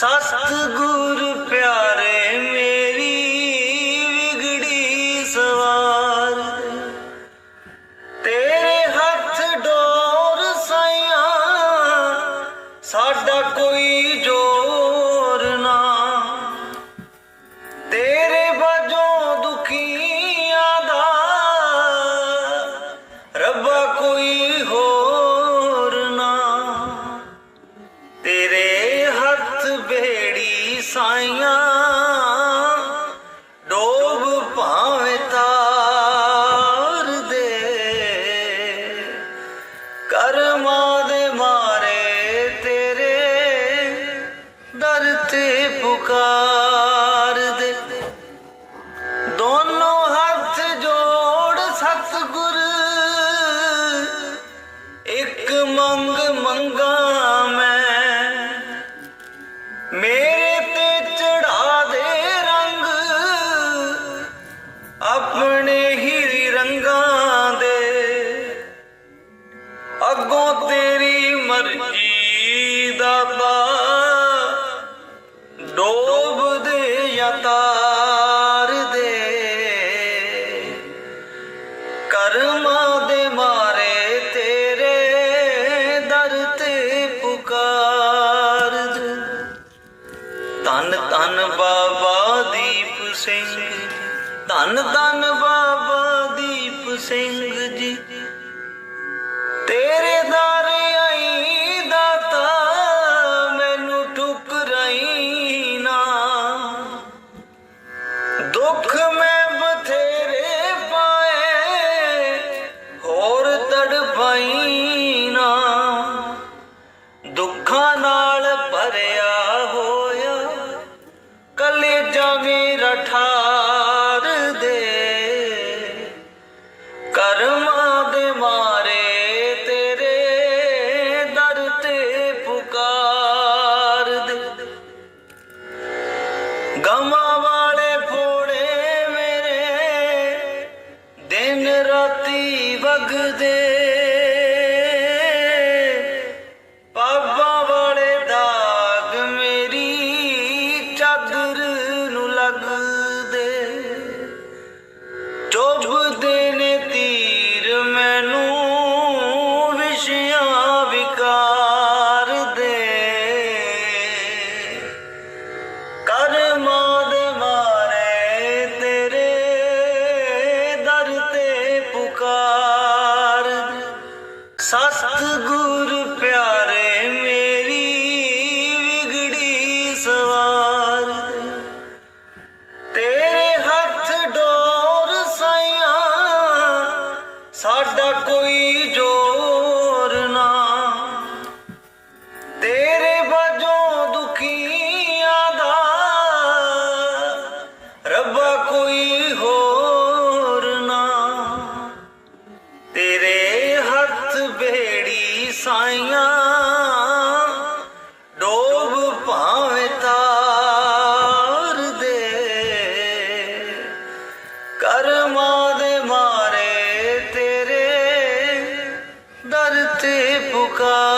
सतगुरु ਦੁੱਖ ਮੈਂ ਤੇ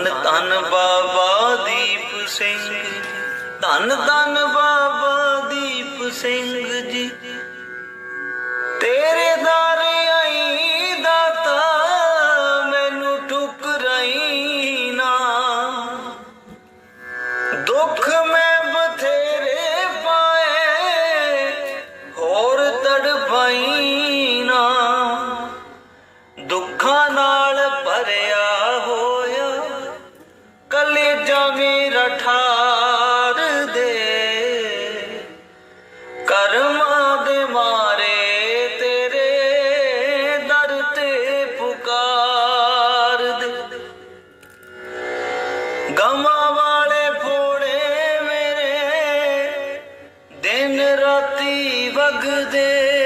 ਧੰਨ ਧੰਨ ਬਾਬਾ ਦੀਪ ਸਿੰਘ ਜੀ ਧੰਨ ਬਾਬਾ ਦੀਪ ਸਿੰਘ ਜੀ। ਤੇਰੇ ਦਾ राती वगदे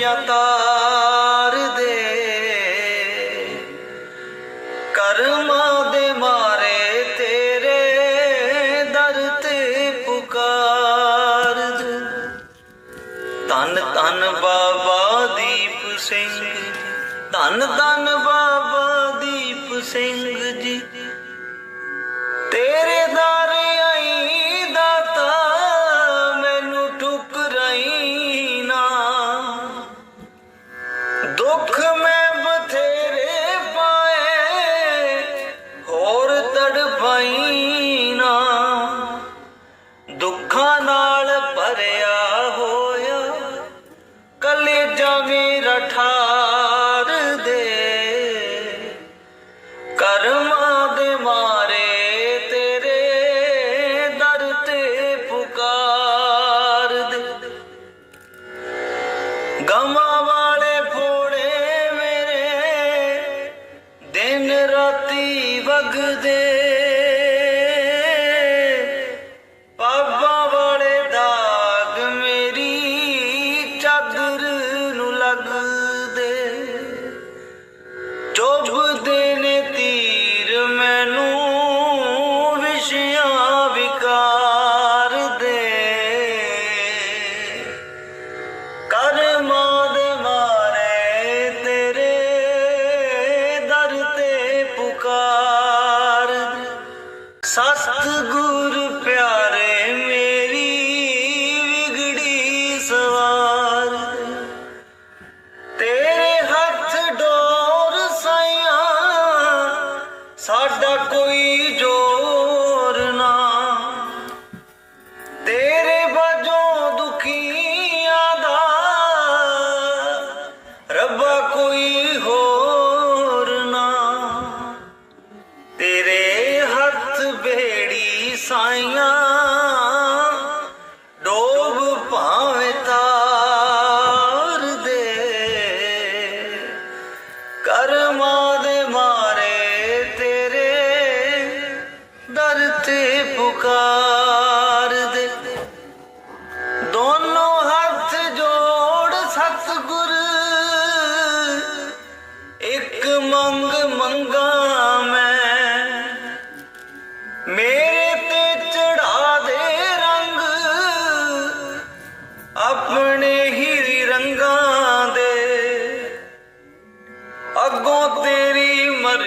ਦੁਨੀਆ ਦਾ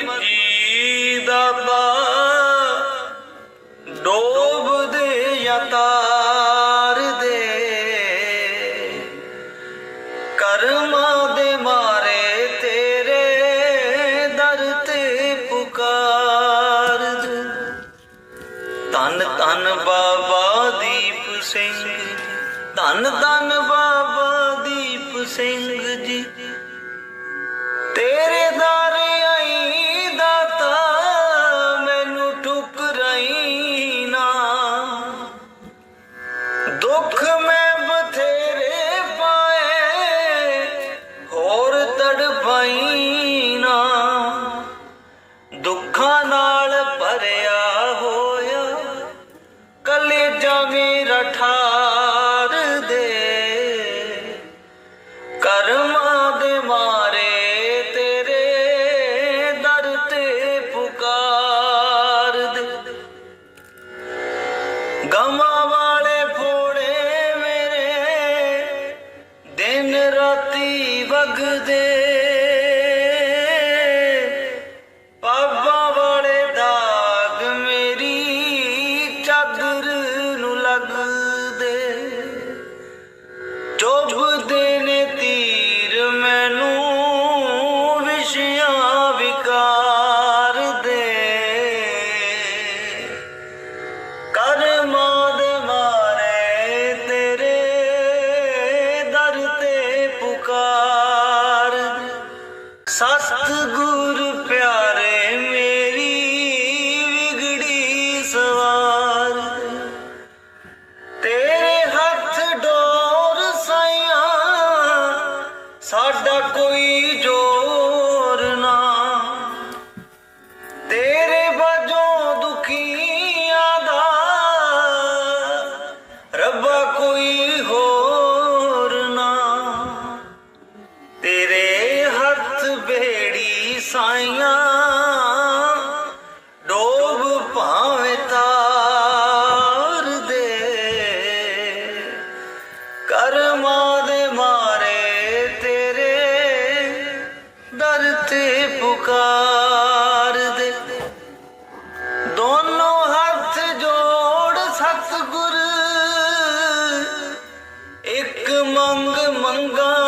ਕੀ ਦਾਤਾ ਡੋਬਦੇ ਜਾਂ ਤਾਰਦੇ, ਕਰਮਾਂ ਦੇ ਮਾਰੇ ਤੇਰੇ ਦਰ ਪੁਕਾਰ ਤਨ ਤਨ ਬਾਬਾ ਦੀਪ ਸਿੰਘ ਤਨ ਤਨ ਬਾਬਾ ਦੀਪ ਸਿੰਘ পাঠা सतगुरु मांग मंगा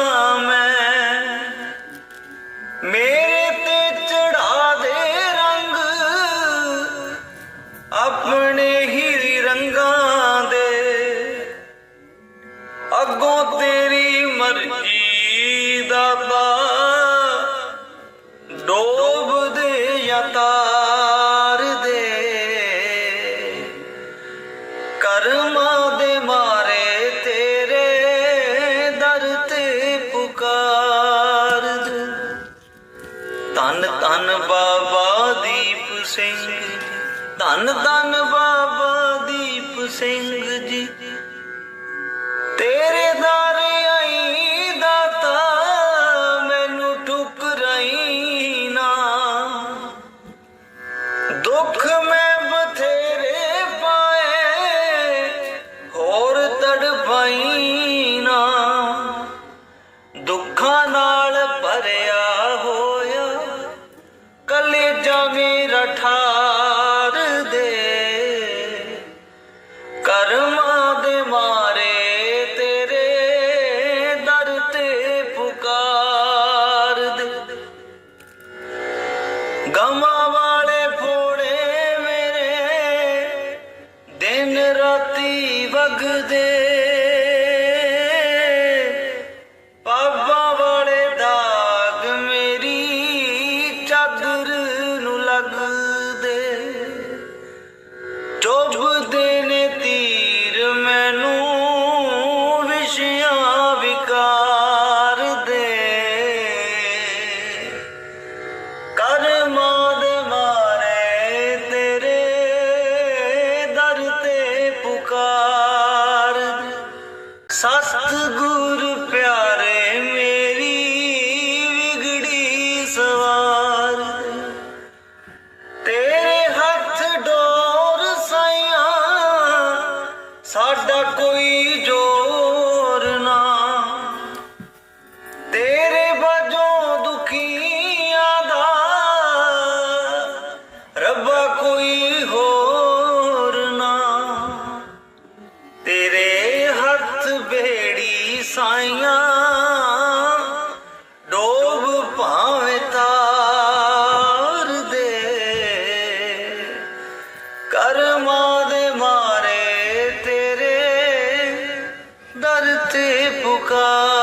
ਤੇ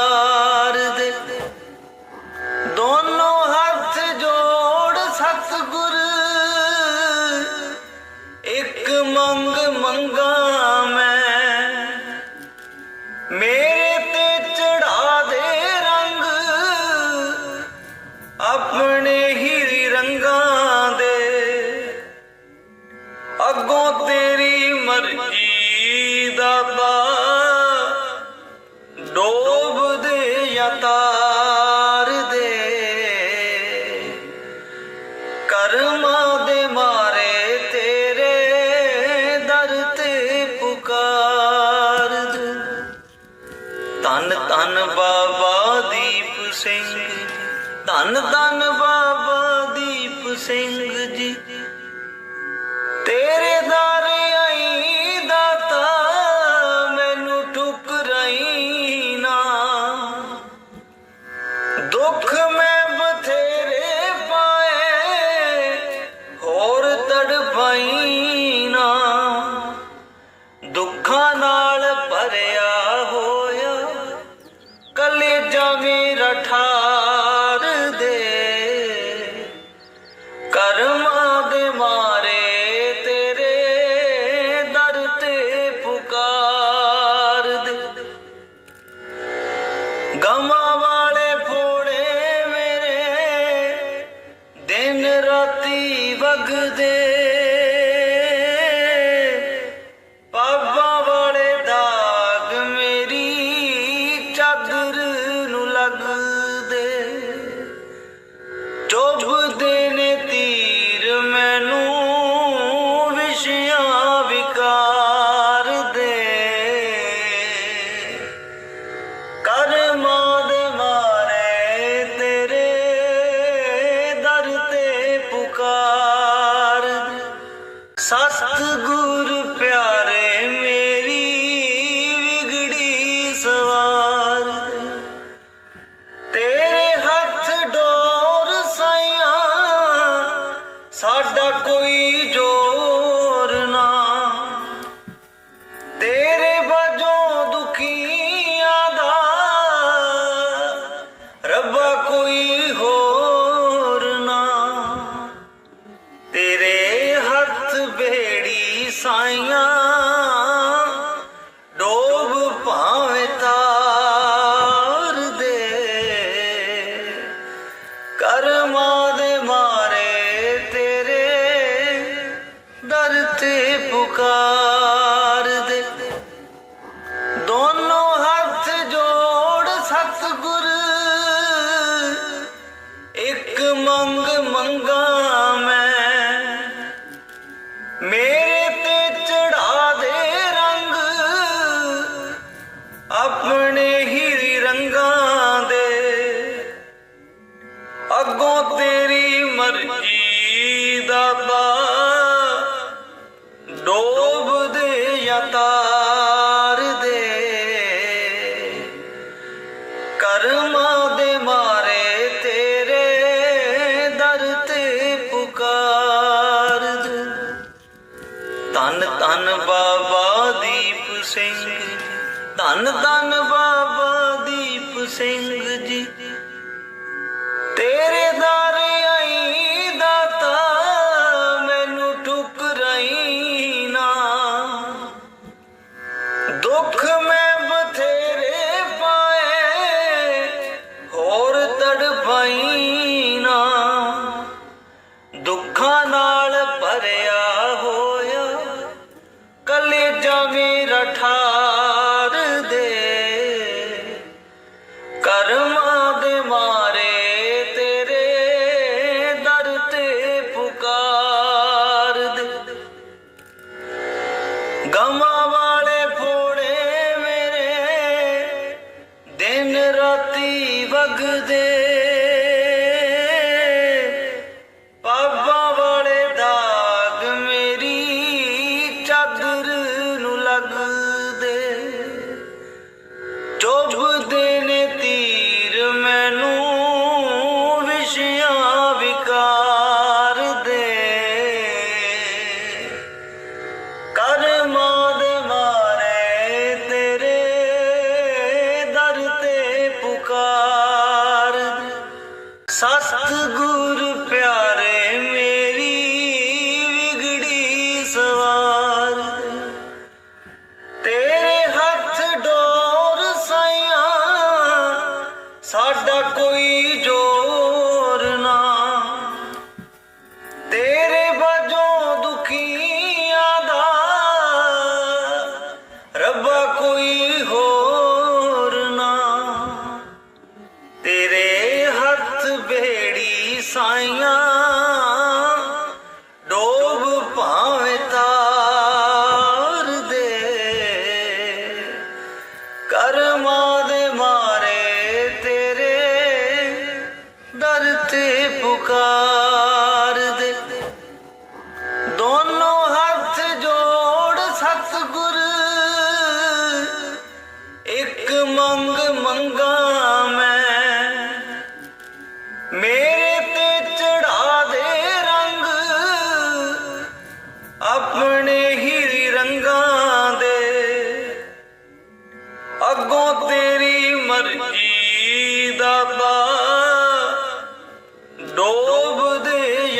ਧੰਨ ਧੰਨ ਧੰਨ ਧੰਨ ਬਾਬਾ ਦੀਪ ਸਿੰਘ ਧੰਨ ਧੰਨ ਬਾਬਾ ਦੀਪ ਸਿੰਘ ਜੀ। ਤੇਰੇ ਜਾਗਦੇ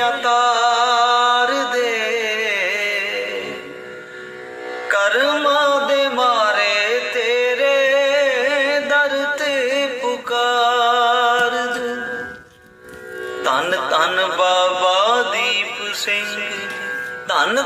ਦੁਨੀਆ ਤਾਰ ਦੇ। ਕਰਮਾਂ ਦੇ ਮਾਰੇ ਤੇਰੇ ਦਰ ਪੁਕਾਰ ਦੇ। ਧੰਨ ਬਾਬਾ ਦੀਪ ਸਿੰਘ ਧੰਨ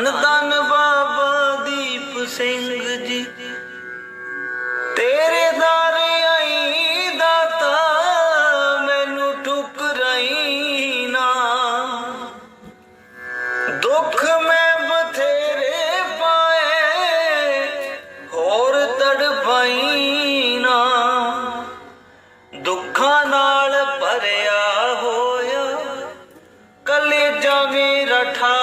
ਧੰਨ ਧੰਨ ਬਾਬਾ ਦੀਪ ਸਿੰਘ ਜੀ। ਤੇਰੇ ਦਰ ਆਈ ਦਾਤਾ ਮੈਨੂੰ ਠੁਕਰਾਈ ਨਾ ਦੁੱਖ ਮੈਂ ਬਥੇਰੇ ਪਾਏ, ਹੋਰ ਤੜਪਾਈ ਨਾ ਦੁੱਖਾਂ ਨਾਲ ਭਰਿਆ ਹੋਇਆ, ਕਲੇਜਾ ਮੇਰਾ ਠਾਰ